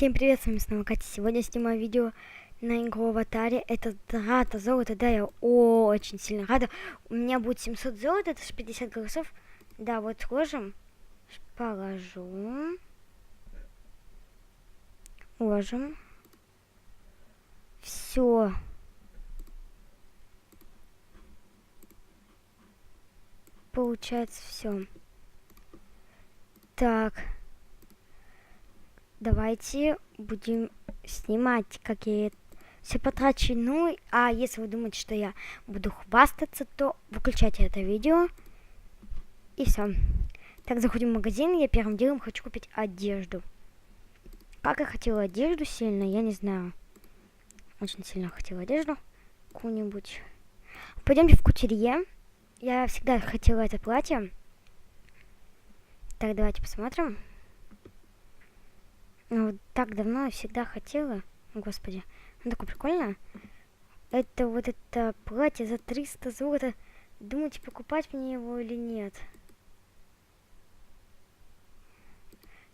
Всем привет, с вами снова Катя. Сегодня снимаю видео на игру Аватаре. Это трата золота, да, я очень сильно рада. У меня будет 700 золота, это же 50 голосов. Да, вот сложим. Положу. Ложим. Все. Получается все. Так давайте будем снимать, как я все потрачу. Ну, а если вы думаете, что я буду хвастаться, то выключайте это видео. И все. Так, заходим в магазин, я первым делом хочу купить одежду. Как я хотела одежду сильно, я не знаю. Очень сильно хотела одежду. Какую-нибудь. Пойдемте в кутерье. Я всегда хотела это платье. Так, давайте посмотрим. Ну, так давно я всегда хотела. Господи, ну такое прикольно. Это вот это платье за 300 золота. Думаете, покупать мне его или нет?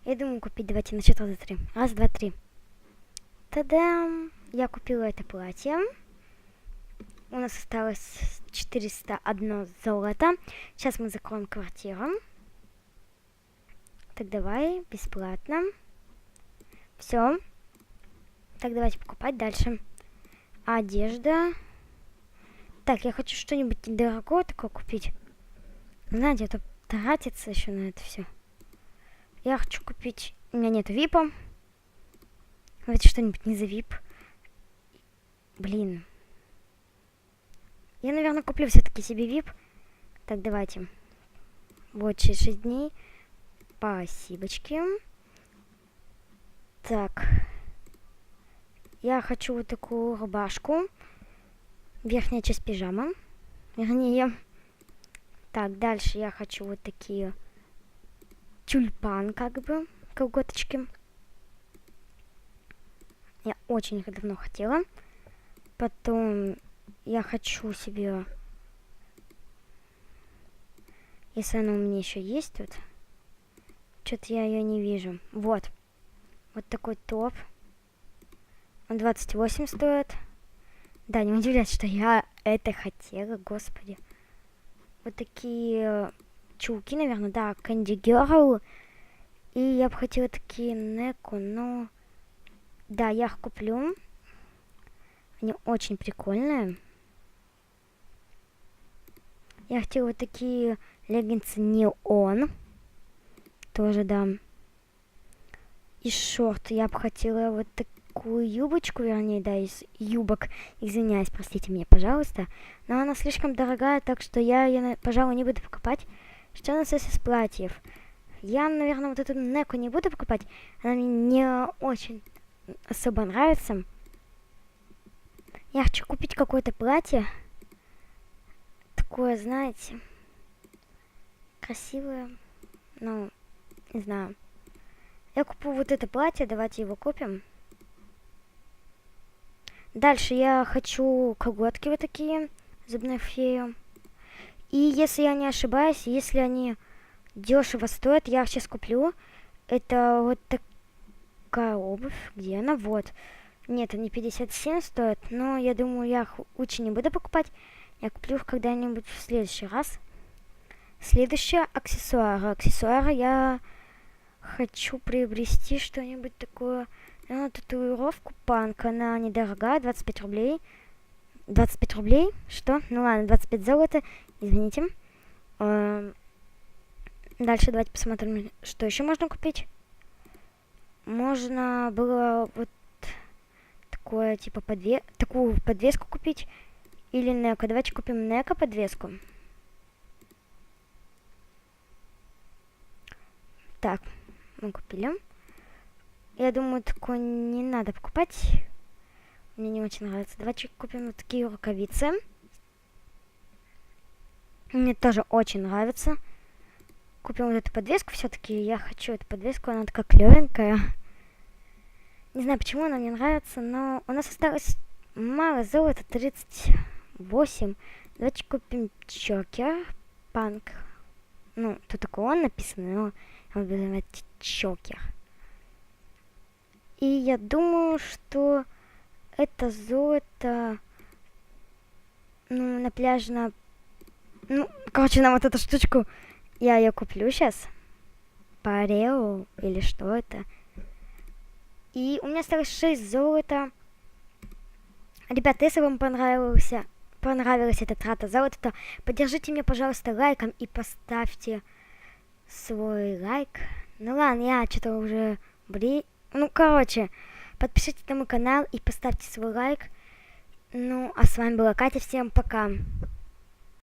Я думаю купить. Давайте на счет два, три. Раз, два, три. Та-дам! Я купила это платье. У нас осталось 401 золото. Сейчас мы закроем квартиру. Так, давай, бесплатно. Все. Так, давайте покупать дальше. Одежда. Так, я хочу что-нибудь недорогое такое купить. Знаете, это тратится еще на это все. Я хочу купить... У меня нет випа. Давайте что-нибудь не за вип. Блин. Я, наверное, куплю все-таки себе вип. Так, давайте. Вот через 6 дней. Спасибочки. Так. Я хочу вот такую рубашку. Верхняя часть пижама. Вернее. Так, дальше я хочу вот такие тюльпан, как бы, колготочки. Я очень их давно хотела. Потом я хочу себе... Если она у меня еще есть тут. Что-то я ее не вижу. Вот. Вот такой топ. Он 28 стоит. Да, не удивляйтесь, что я это хотела, господи. Вот такие чулки, наверное, да, Candy Girl. И я бы хотела такие Неко, но... Да, я их куплю. Они очень прикольные. Я хотела вот такие леггинсы неон. Тоже, да и шорты. Я бы хотела вот такую юбочку, вернее, да, из юбок. Извиняюсь, простите меня, пожалуйста. Но она слишком дорогая, так что я ее, пожалуй, не буду покупать. Что у нас есть из платьев? Я, наверное, вот эту неку не буду покупать. Она мне не очень особо нравится. Я хочу купить какое-то платье. Такое, знаете, красивое. Ну, не знаю. Я куплю вот это платье, давайте его купим. Дальше я хочу колготки вот такие, зубной фею. И если я не ошибаюсь, если они дешево стоят, я сейчас куплю. Это вот такая обувь. Где она? Вот. Нет, они 57 стоят, но я думаю, я их лучше не буду покупать. Я куплю их когда-нибудь в следующий раз. Следующее аксессуары. Аксессуары я хочу приобрести что-нибудь такое. Ну, татуировку панк, она недорогая, 25 рублей. 25 рублей? Что? Ну ладно, 25 золота, извините. Эм, дальше давайте посмотрим, что еще можно купить. Можно было вот такое, типа, подве... такую подвеску купить. Или Неко. Давайте купим Неко подвеску. Так, мы купили. Я думаю, такое не надо покупать. Мне не очень нравится. Давайте купим вот такие рукавицы. Мне тоже очень нравится. Купим вот эту подвеску. Все-таки я хочу эту подвеску. Она такая клевенькая. Не знаю, почему она мне нравится, но у нас осталось мало золота, 38. Давайте купим чокер, панк. Ну, тут такой он написан, но он называется чокер. И я думаю, что это золото, ну, на пляже на... Ну, короче, нам вот эту штучку, я ее куплю сейчас. Парео или что это. И у меня осталось 6 золота. Ребята, если вам понравился, понравилась эта трата золота, то поддержите меня, пожалуйста, лайком и поставьте свой лайк. Ну ладно, я что-то уже бри... Ну, короче, подпишитесь на мой канал и поставьте свой лайк. Ну, а с вами была Катя. Всем пока.